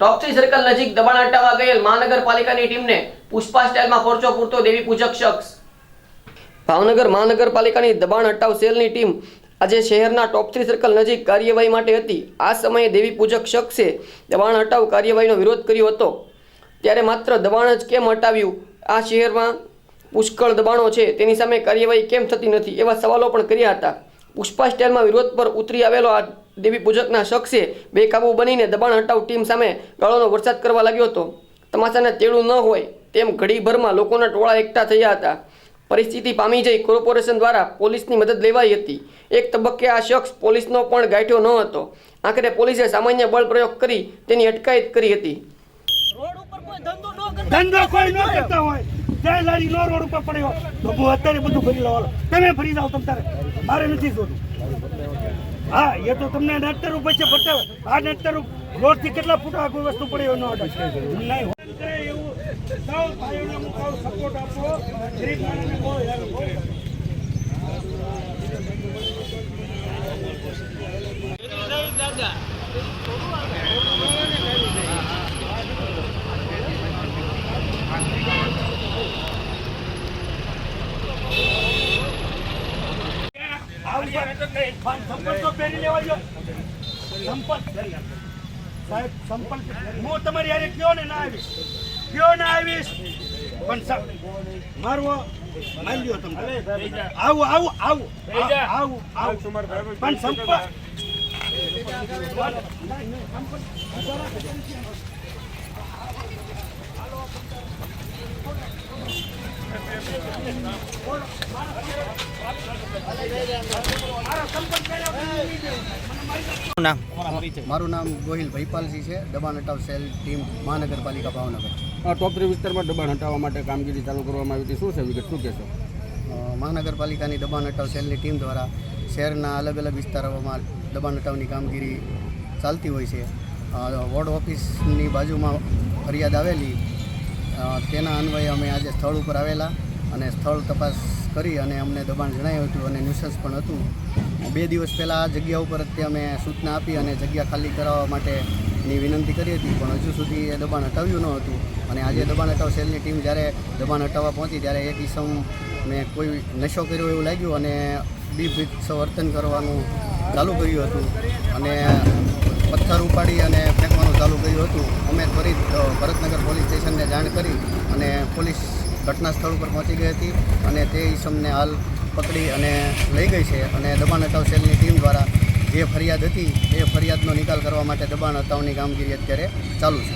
ટોપથી circle નજીક દબાણ હટાવવા ગયેલ મહાનગરપાલિકાની ટીમને પુષ્પા સ્ટાઇલમાં પરચો પૂરતો દેવી પૂજક શખ્સ. ભાવનગર મહાનગરપાલિકાની દબાણ હટાવ સેલની ટીમ આજે શહેરના ટોપ થ્રી સર્કલ નજીક કાર્યવાહી માટે હતી. આ સમયે દેવી પૂજક શખ્સે દબાણ હટાવ કાર્યવાહીનો વિરોધ કર્યો હતો. ત્યારે માત્ર દબાણ જ કેમ હટાવ્યું? આ શહેરમાં પુષ્કળ દબાણો છે. તેની સામે કાર્યવાહી કેમ થતી નથી? એવા સવાલો પણ કર્યા હતા. પુષ્પા સ્ટાઇલમાં વિરોધ પર ઉતરી આવેલો આ દેવી પૂજકના શખ્સે બેકાબુ બનીને દબાણ હટાવ ટીમ સામે ગાળોનો વરસાદ કરવા લાગ્યો હતો. તમાશાને તેડું ન હોય તેમ ઘડીભરમાં લોકોના ટોળા એકઠા થયા હતા. પરિસ્થિતિ પામી જઈ કોર્પોરેશન દ્વારા પોલીસની મદદ લેવાઈ હતી. એક તબક્કે આ શખ્સ પોલીસનો પણ ગાંઠ્યો ન હતો. આખરે પોલીસે સામાન્ય બળ પ્રયોગ કરી તેની અટકાયત કરી હતી. રોડ ઉપર કોઈ ધંધો ન કરતા. કોઈ ન કરતા હોય. જય લારી નો રોડ ઉપર પડ્યો. તો હું અત્યારે બધું ફરી લાવો. તમે ફરી જાઓ તમ તારે. મારે નથી જોતું. હા, એ તો તમને નડતર ઉપર છે બતાવે આ નડતર રોડથી કેટલા ફૂટ આગળ વસ્તુ પડે એનો નહીં હોય. કરે એવું સૌ સપોર્ટ આપો ગરીબ માણસને બહુ હેરાન બહુ. આવું કરે તો કઈ સંપલ તો પહેરી લેવા જો સંપલ સાહેબ સંપલ હું તમારી યારે કયો ને ના આવીશ? કયો ના આવીશ? પણ મારવો માન લ્યો તમે. આવું આવું આવું. આવું આવું પણ સંપલ મારું નામ? ગોહિલ ભૈપાલજી છે. દબાણ હટાવ સેલ ટીમ મહાનગરપાલિકા ભાવનગર. આ ટોપ થ્રી વિસ્તારમાં દબાણ હટાવવા માટે કામગીરી ચાલુ કરવામાં આવી હતી. શું છે વિગત? શું કહેશો? મહાનગરપાલિકાની દબાણ હટાવ સેલની ટીમ દ્વારા શહેરના અલગ અલગ વિસ્તારોમાં દબાણ હટાવની કામગીરી ચાલતી હોય છે. વોર્ડ ઓફિસની બાજુમાં ફરિયાદ આવેલી. તેના અન્વયે અમે આજે સ્થળ ઉપર આવેલા. અને સ્થળ તપાસ કરી અને અમને દબાણ જણાવ્યું હતું અને ન્યુસન્સ પણ હતું. બે દિવસ પહેલાં આ જગ્યા ઉપર જ અમે સૂચના આપી અને જગ્યા ખાલી કરાવવા માટેની વિનંતી કરી હતી, પણ હજુ સુધી એ દબાણ હટાવ્યું ન હતું. અને આજે દબાણ હટાવ સેલની ટીમ જ્યારે દબાણ હટાવવા પહોંચી, ત્યારે એક ઈસમ મેં કોઈ નશો કર્યો એવું લાગ્યું અને બીભત્સ વર્તન કરવાનું ચાલુ કર્યું હતું. અને પથ્થર ઉપાડી અને ફેંકવાનું ચાલુ કર્યું હતું. અમે ત્વરિત ભરતનગર પોલીસ સ્ટેશનને જાણ કરી અને પોલીસ ઘટના સ્થળ ઉપર પહોંચી ગઈ હતી અને તે ઈસમને હાલ પકડી અને લઈ ગઈ છે અને દબાણ હટાવ સેલની ટીમ દ્વારા જે ફરિયાદ હતી, એ ફરિયાદનો નિકાલ કરવા માટે દબાણ હટાવની કામગીરી અત્યારે ચાલુ છે.